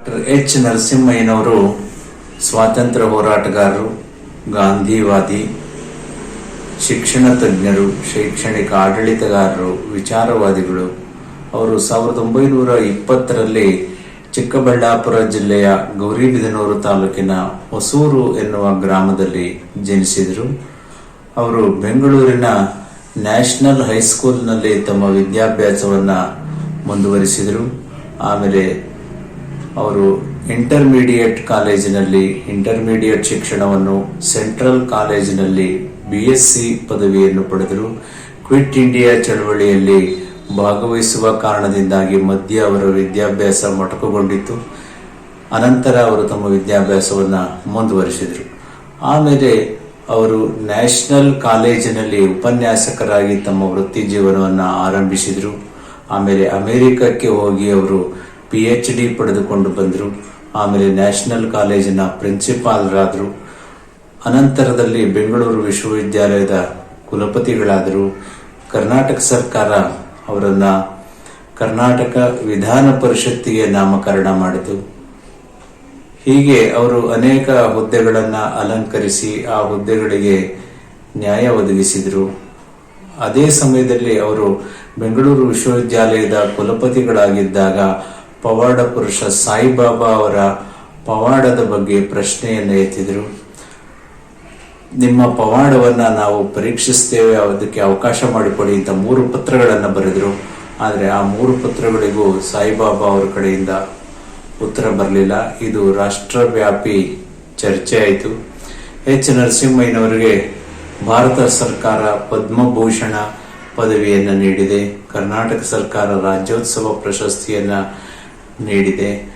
Doctor H. ನರಸಿಂಹಯ್ಯನವರು ಸ್ವಾತಂತ್ರ್ಯ ಹೋರಾಟಗಾರರು, ಗಾಂಧಿವಾದಿ, ಶಿಕ್ಷಣ ತಜ್ಞರು, ಶೈಕ್ಷಣಿಕ ಆಡಳಿತಗಾರರು, ವಿಚಾರವಾದಿಗಳು. ಅವರು ಸಾವಿರದ ಒಂಬೈನೂರ ಇಪ್ಪತ್ತರಲ್ಲಿ ಚಿಕ್ಕಬಳ್ಳಾಪುರ ಜಿಲ್ಲೆಯ ಗೌರಿಬಿದನೂರು ತಾಲೂಕಿನ ಹೊಸೂರು ಎನ್ನುವ ಗ್ರಾಮದಲ್ಲಿ ಜನಿಸಿದರು. ಅವರು ಬೆಂಗಳೂರಿನ ನ್ಯಾಷನಲ್ ಹೈಸ್ಕೂಲ್ನಲ್ಲಿ ತಮ್ಮ ವಿದ್ಯಾಭ್ಯಾಸವನ್ನು ಮುಂದುವರಿಸಿದರು. ಆಮೇಲೆ ಅವರು ಇಂಟರ್ಮೀಡಿಯೇಟ್ ಕಾಲೇಜಿನಲ್ಲಿ ಇಂಟರ್ಮೀಡಿಯೇಟ್ ಶಿಕ್ಷಣವನ್ನು ಸೆಂಟ್ರಲ್ ಕಾಲೇಜಿನಲ್ಲಿ ಬಿ ಎಸ್ ಸಿ ಪದವಿಯನ್ನು ಪಡೆದರು. ಕ್ವಿಟ್ ಇಂಡಿಯಾ ಚಳವಳಿಯಲ್ಲಿ ಭಾಗವಹಿಸುವ ಕಾರಣದಿಂದಾಗಿ ಮಧ್ಯ ಅವರ ವಿದ್ಯಾಭ್ಯಾಸ ಮೊಟಕುಗೊಂಡಿತ್ತು. ಅನಂತರ ಅವರು ತಮ್ಮ ವಿದ್ಯಾಭ್ಯಾಸವನ್ನು ಮುಂದುವರಿಸಿದರು. ಆಮೇಲೆ ಅವರು ನ್ಯಾಷನಲ್ ಕಾಲೇಜಿನಲ್ಲಿ ಉಪನ್ಯಾಸಕರಾಗಿ ತಮ್ಮ ವೃತ್ತಿ ಜೀವನವನ್ನು ಆರಂಭಿಸಿದರು. ಆಮೇಲೆ ಅಮೆರಿಕಕ್ಕೆ ಹೋಗಿ ಅವರು ಪಿ ಎಚ್ ಡಿ ಪಡೆದುಕೊಂಡು ಬಂದರು. ಆಮೇಲೆ ನ್ಯಾಷನಲ್ ಕಾಲೇಜಿನ ಪ್ರಿನ್ಸಿಪಾಲರಾದರು. ಅನಂತರದಲ್ಲಿ ಬೆಂಗಳೂರು ವಿಶ್ವವಿದ್ಯಾಲಯದ ಕುಲಪತಿಗಳಾದರು. ಕರ್ನಾಟಕ ಸರ್ಕಾರ ಅವರನ್ನ ಕರ್ನಾಟಕ ವಿಧಾನ ಪರಿಷತ್ತಿಗೆ ನಾಮಕರಣ ಮಾಡಿತು. ಹೀಗೆ ಅವರು ಅನೇಕ ಹುದ್ದೆಗಳನ್ನ ಅಲಂಕರಿಸಿ ಆ ಹುದ್ದೆಗಳಿಗೆ ನ್ಯಾಯ ಒದಗಿಸಿದರು. ಅದೇ ಸಮಯದಲ್ಲಿ ಅವರು ಬೆಂಗಳೂರು ವಿಶ್ವವಿದ್ಯಾಲಯದ ಕುಲಪತಿಗಳಾಗಿದ್ದಾಗ ಪವಾಡ ಪುರುಷ ಸಾಯಿಬಾಬಾ ಅವರ ಪವಾಡದ ಬಗ್ಗೆ ಪ್ರಶ್ನೆಯನ್ನು ಎತ್ತಿದರು. ನಿಮ್ಮ ಪವಾಡವನ್ನ ನಾವು ಪರೀಕ್ಷಿಸ್ತೇವೆ, ಅದಕ್ಕೆ ಅವಕಾಶ ಮಾಡಿಕೊಡಿ ಅಂತ ಮೂರು ಪತ್ರಗಳನ್ನು ಬರೆದರು. ಆದರೆ ಆ ಮೂರು ಪತ್ರಗಳಿಗೂ ಸಾಯಿಬಾಬಾ ಅವರ ಕಡೆಯಿಂದ ಉತ್ತರ ಬರಲಿಲ್ಲ. ಇದು ರಾಷ್ಟ್ರವ್ಯಾಪಿ ಚರ್ಚೆ ಆಯಿತು. ಎಚ್. ನರಸಿಂಹಯ್ಯನವರಿಗೆ ಭಾರತ ಸರ್ಕಾರ ಪದ್ಮಭೂಷಣ ಪದವಿಯನ್ನು ನೀಡಿದೆ. ಕರ್ನಾಟಕ ಸರ್ಕಾರ ರಾಜ್ಯೋತ್ಸವ ಪ್ರಶಸ್ತಿಯನ್ನು ನೀಡಿದೆ.